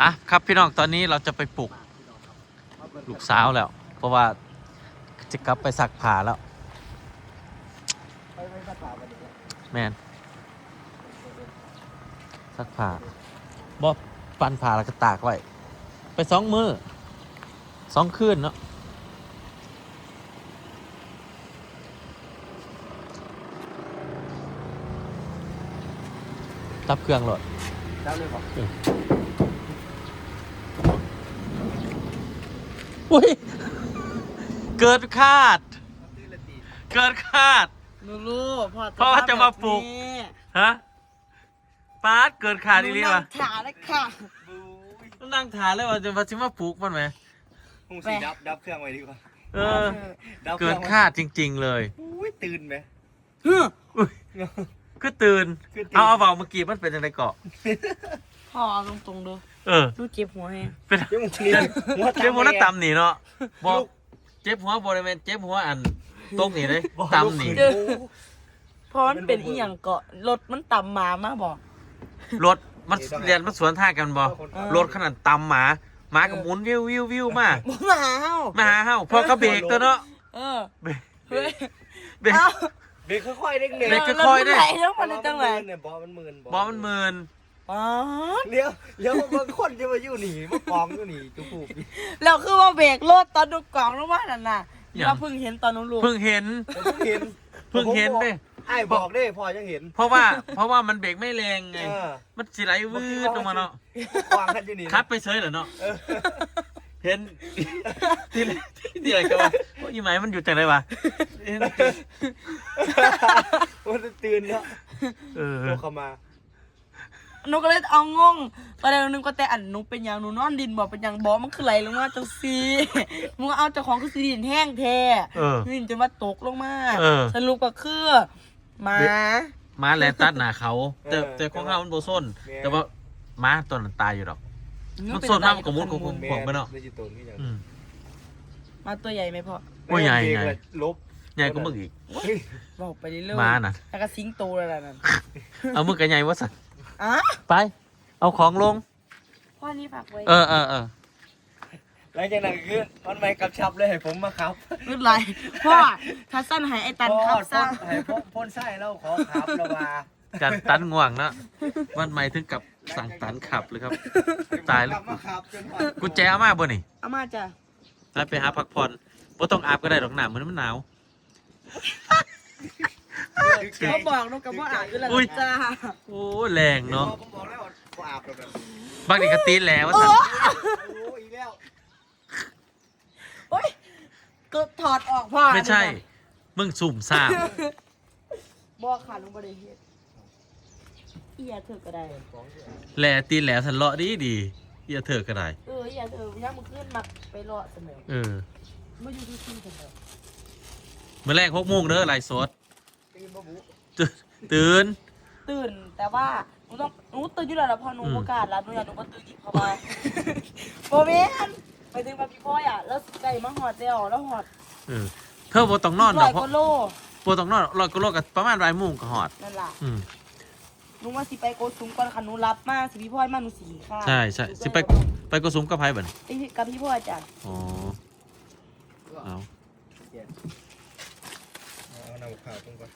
อะครับพี่น้องตอนนี้เราจะไปปลุกลูกสาวแล้ว เพราะว่าจะกลับไปซักผ้าแล้วไปไปสักป่ากันดีกว่าแมนซักผ้าบ่ปันผ้าแล้วก็ตากไว้ไปสองมือสองคืนเนาะตับเครื่องโหลดเจ้าเลยบอก อุ้ย เกิดคาดตื้อละตีเกิดคาดหนูรู้พ่อพ่อจะมาปลุกแบบนี้ฮะปาดเกิดขาดอีหลีหนูวะนั่งขาเลยค่ะบูยต้องนั่งทานเลยว่าจะมาชิมาปลูกมันไหมคงสีดับดับเครื่องไว้ดีกว่า เออดับคเกิรื่ดองไว้คาดจริง ๆ เลยอุ้ยตื่นไหมเฮ้ออุ้ยคือตื่นคือตื่น เอาเอาเบาเมื่อกี้มันเป็นยังไงเกาะ พ่อเอาตรงๆดู เออดูเจ็บหัวแฮงเป็นเจ้าหมูนี่หัวเจ็บหัวหน้าแม่ตำหนีเนาะบอกเจ็บหัวบริเวณเจ็บหัวอันตรงนี้เลยบอกตำหนีลูกเพราะมันเป็นอีหยังเกาะรถมันต่ำมามาบอกรถมันเรียนมันสวนทางกันบอเออรถขนาดตำหมาหมากับหมุนวิววิววิวมามาเฮามาหาเฮาพ่อก็เบรกตัวเนาะเออเบรกเฮ้ยเบรกเอ้าเบรกค่อยๆเด้งเด้งเบรกค่อยๆแล้วมันไหลแล้วมันจังไหนเนี่ยบอมันหมื่นบอมันเมิน อ๋อเลี้ยวเลี้ยวบางคนจะมาอยู่หนีมากองอยู่หนีจุกผูกแล้วคือว่าเบรกรถตอนดูกล่องลงมานั่นน่ะเราเพิ่งเห็นตอนหนูรู้เพิ่งเห็น ผมเพิ่งเห็นเพิ่งเห็นเด้ ไอ้บอกเด้พอยังเห็นเพราะว่า เพราะว่ามันเบรกไม่แรงไง เออมันสิไหลวืดลงมาเนาะวางกันอยู่นี่คัดไปเฉยเหรอเนาะ เออเห็น ที่แรกที่ไหนกันวะโอ้ยอีไหมมันอยู่จากไหนวะเห็นมันตื่นเนาะเออ โทรเข้ามา หนูก็เลยเอางงตอนแรกหนูนึกว่าแต่อันหนูเป็นหยังหนูนอนดินบอกเป็นหยังบอกมันคือไหลลงมาจังซีมึงเอาเจ้าของคือสีดินแห้งแท้เออดินจะมาตกลงมาเออ สรุปก็คือหมาม้าแลนตัดหนาเขา แต่แต่ของเรามันโบส้นแต่ว่าม้าตัวนั้นตายอยู่หรอก มันส้นมากกว่ามุดกว่ามุดแม่ผมไปเนาะดิจิตอลนี่อย่างอืม หมาตัวใหญ่ไหมพ่อโอ้ยใหญ่เบรกใหญ่เลยลบใหญ่ก็มึงอีก เฮ้ย บอกไปเรื่อยๆม้าน่ะ แล้วก็สิงโตแล้วล่ะนั่นเอามึงกับใหญ่วะสัก อะไป เอาของลง พ่อนี่ฝากไว้เออเออเออหลังจากนั้นก็คือมันไม่กำชับเลยให้ผมมาครับไม่เป็นไรพ่อถ้าสั้นหายไอ้ตันครับพ่ซ่าอให้พ่นพ่นไส้แล้วขอครับแล้วว่าจันตันง่วงนะวันใหม่ถึงกับสั่งตันขับเลยครับ ตายแล้วกลับมาครับจนว่ากุญแจเอามาบ่นี่เอามาจ้ะไปไปหาพักผ่อนบ่ต้องอาบก็ได้ดอกหนามันมันหนาว เขาบอกนูกับว่าอ่านอยู่แล้วอุ้ยจ้าโอ้แรงเนาะผมบอกแล้วว่าบ่อาบแล้วแบบบางทีก็ตีนแล้วว่าสันโอ้อีกแล้วโอ้ยก็ถอดออกพ่อไม่ใช่ มึงสุ่มซ่ามบอกค่ะลุงบริเฮ็ดเอียเธอก็ได้ แหล่ตีนแล้วสันเลาะดีดีเอียเถอะก็ได้เออเอียเธอย่ามึงขึ้นมาไปรอเสมอเออไม่อยู่ที่ที่เสมอ เมื่อแรกหกโมงเด้อไลฟ์สด ตีนบ่บุตื่นตื่นตื่นแต่ว่าหนูต้องหนูตื่นอยู่แล้วนะพอหนูอืมประกาศรับหนูอยากหนูก็ตื่นอีกเข้ามาโมเมนไปถึงมาพี่พ่อยอะแล้วไก่มาหอดเดียวแล้วหอดเออเธอบ่ต้องนอนดร้ออกยเพราะกว่าโลบ่ต้องนอนร้อยก็โลกับประมาณรายโมงก็หอด นั่นล่ะอืม หนูว่าสิไปโกสุมก่อนค่ะหนูรับมาสิพี่พ่อยมาหนูสีค่ะใช่ใช่สิไปไปกระสุมกับไผบัดนี้ไปกับพี่พ่อยจ้ะอ๋อเอา เอาน้ำขาวตรงก่อน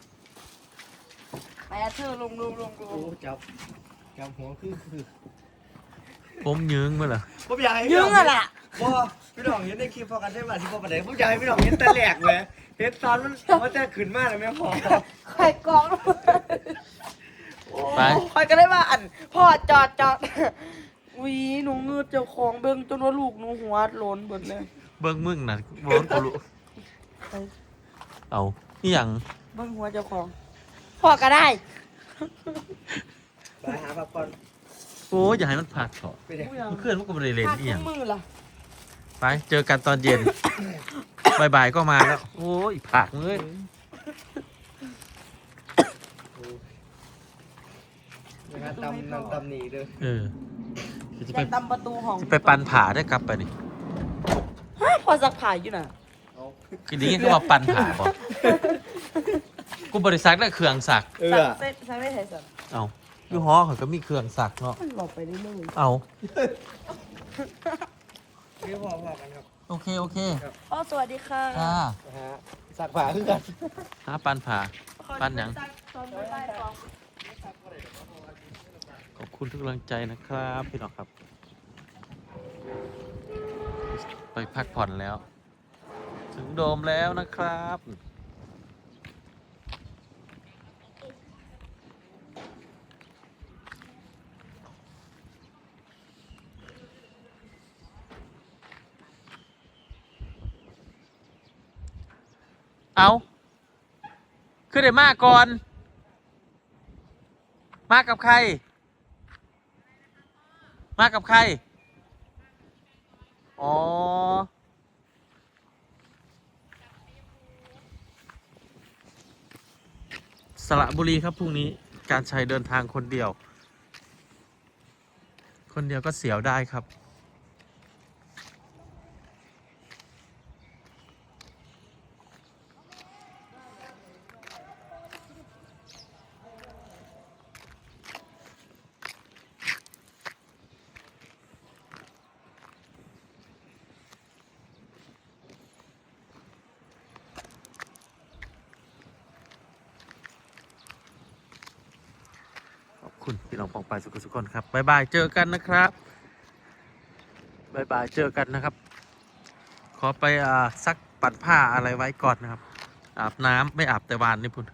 ไปอะเธอลงลงลงลโอ้งจับจับหัวคือคือผมยืงมาเหรอผมอยากให้ยืงอะล่ะบ่พี่น้องเห็นในคลิปพอกันได้มาที่พ่อประเดี๋ยวผมอยากให้พี่น้องเห็นแต่แหลกเลยเห็นตอนมันมันจะขึ้นมากเลยแม่พอไข่กองไปคอยก็ได้ว่าอันพ่อจอดจอดวีหนูเงือเจ้าของเบิ่งจนว่าลูกหนูหัวโลนเบิดเลย เบิ่งมึงน่ะบ่รู้กูรู้ไปเอา อีหยังเบิ่งหัวเจ้าของพ่อก็ได้ ไปหาพักผ่อนโอ้ยอย่าให้มันพลาดเถอะไปเดี๋ยวเมื่อคืนมันก็บ่ได้เล่นขาดอีหทุยังกมือล่ะไปเจอกันตอนเย็นบ่ายๆก็มาแล้ว โอ้ยผักเลยนะครับตำน้ำตำหนีเลยเออจะอไปยากตำประตูห้องจะไปปันผ่าได้กลับไปนี่ฮะพอสักผ่าอยู่น่ะ เอากินนี้ก็ว่าปันผ่าบ่กูบริษัทได้เครื่องสัก เอสักอเส้นใช้ไม่ใช่สักเอาอยู่หอเขาก็มีเครื่องสักเนาะมันบอกไปเรื่อยเอาพี่พอพอกันครับโอเคโอเคๆอ๋อสวัสดีค่ะจ้านะฮะสักฝาคือกันหาปันผ่า ปั้นหยัง ตอนบ่ายๆสองขอบคุณทุกกำลังใจนะครับ พี่น้องครับ ไปพักผ่อนแล้ว ถึงโดมแล้วนะครับ เอาขึ้นได้มาก่อน มากับใคร มากับใคร อ๋อ สระบุรีครับพรุ่งนี้การชัยเดินทางคนเดียว คนเดียวก็เสียวได้ครับ คุณพี่น้องปองไปายสุขสุขคนครับบายบายเจอกันนะครับบายบายเจอกันนะครับ ขอไปอ่าซักปัดผ้าอะไรไว้ก่อนนะครับ อาบน้ำไม่อาบแต่วานนี่พุ่น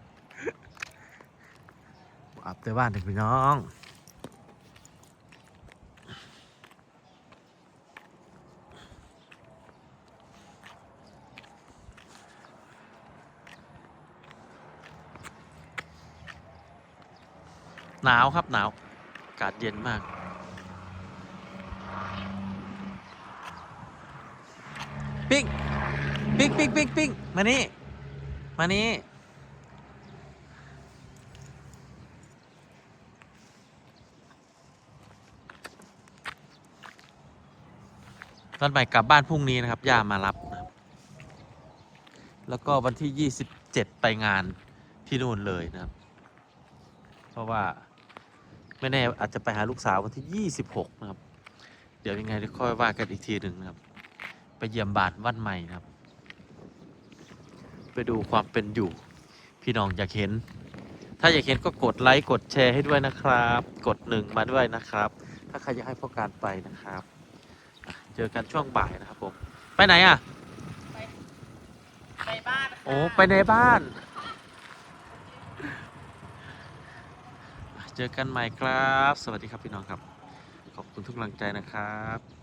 อาบแต่วานนี่พี่น้อง หนาวครับหนาวอากาศเย็นมาก ปิ้งปิ้งปิ้งปิ้งปิ้งมานี่ มานี่ตอนใหม่กลับบ้านพรุ่งนี้นะครับ ย่ามารับนะครับ แล้วก็วันที่ 27 ไปงานที่นู่นเลยนะครับ เพราะว่า ไม่แน่อาจจะไปหาลูกสาววันที่ 26 นะครับ เดี๋ยวยังไงเดี๋ยวค่อยว่ากันอีกทีหนึ่งนะครับ ไปเยี่ยมบ้านวันใหม่นะครับ ไปดูความเป็นอยู่ พี่น้องอยากเห็น ถ้าอยากเห็นก็กดไลค์กดแชร์ให้ด้วยนะครับ กดหนึ่งมาด้วยนะครับ ถ้าใครอยากให้พ่อการไปนะครับอะเจอกันช่วงบ่ายนะครับผม ไปไหนอะ ไปบ้านค่ะโอ้ไปในบ้าน เจอกันใหม่ครับ สวัสดีครับพี่น้องครับ ขอบคุณทุกกำลังใจนะครับ